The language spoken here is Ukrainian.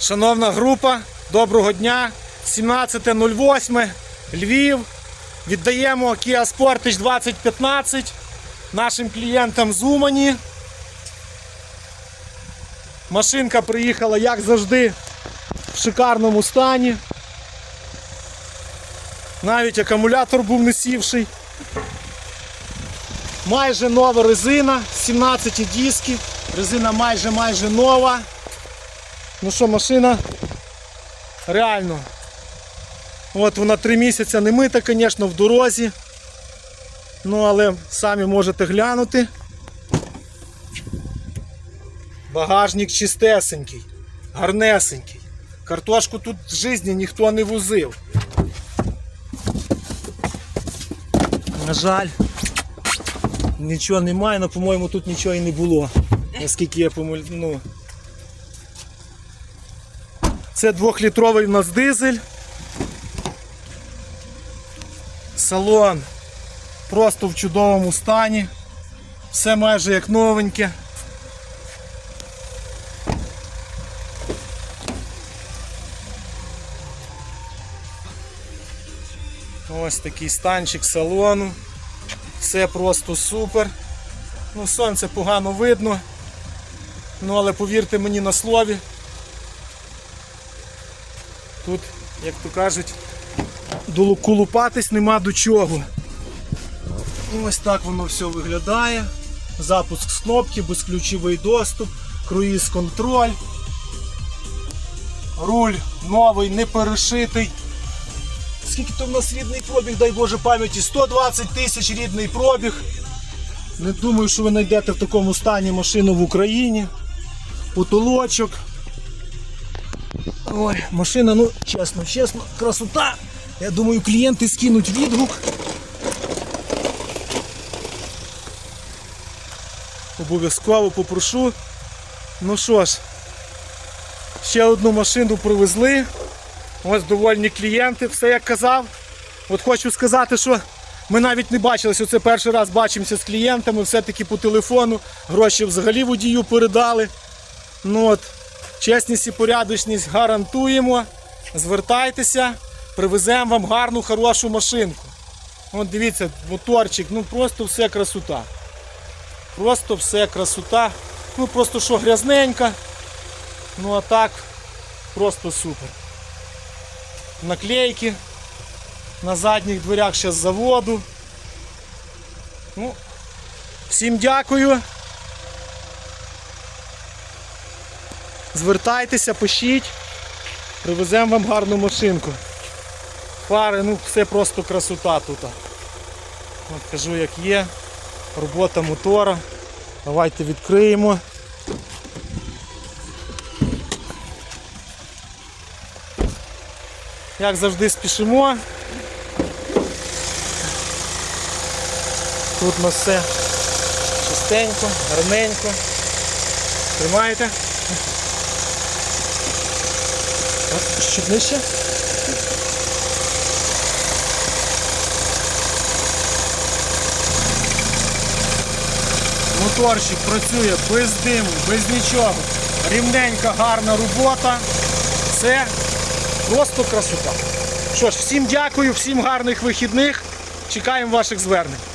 Шановна група, доброго дня. 17.08, Львів. Віддаємо Kia Sportage 2015 нашим клієнтам з Умані. Машинка приїхала, як завжди, в шикарному стані. Навіть акумулятор був не сівший. Майже нова резина, 17 диски. Резина майже майже нова. Ну що, машина реально. От вона три місяці не мита, звісно, в дорозі. Ну, але самі можете глянути. Багажник чистесенький, гарнесенький. Картошку тут в житті ніхто не возив. На жаль, нічого немає, але, по-моєму, тут нічого і не було. Наскільки я помилю. Ну. Це двохлітровий у нас дизель. Салон просто в чудовому стані. Все майже як новеньке. Ось такий станчик салону. Все просто супер. Ну, сонце погано видно. Ну, але повірте мені на слові. Тут, як то кажуть, долукулупатись нема до чого. Ось так воно все виглядає. Запуск з кнопки, безключовий доступ, круїз контроль. Руль новий, не перешитий. Скільки то в нас рідний пробіг, дай Боже пам'яті, 120 тисяч рідний пробіг. Не думаю, що ви знайдете в такому стані машину в Україні. Потолочок. Ой, машина, ну чесно, чесно, красота. Я думаю, клієнти скинуть відгук. Обов'язково попрошу. Ну що ж, ще одну машину привезли. Ось довольні клієнти, все як казав. От хочу сказати, що ми навіть не бачилися, це перший раз бачимося з клієнтами, все-таки по телефону, гроші взагалі водію передали. Ну от, Чесність і порядочність гарантуємо. Звертайтеся, привеземо вам гарну, хорошу машинку. От дивіться, моторчик, ну просто все красота. Просто все красота. Ну просто що грязненька. Ну а так, просто супер. Наклейки на задніх дверях ще з заводу. Ну, всім дякую. Звертайтеся, пишіть, привеземо вам гарну машинку. Фари, ну все просто красота тут. От кажу як є. Робота мотора. Давайте відкриємо. Як завжди спішимо. Тут у нас все чистенько, гарненько. Тримаєте? От, Чуть нижче. Моторчик працює без диму, без нічого. Рівненька, гарна робота. Це просто красота. Що ж, всім дякую, всім гарних вихідних. Чекаємо ваших звернень.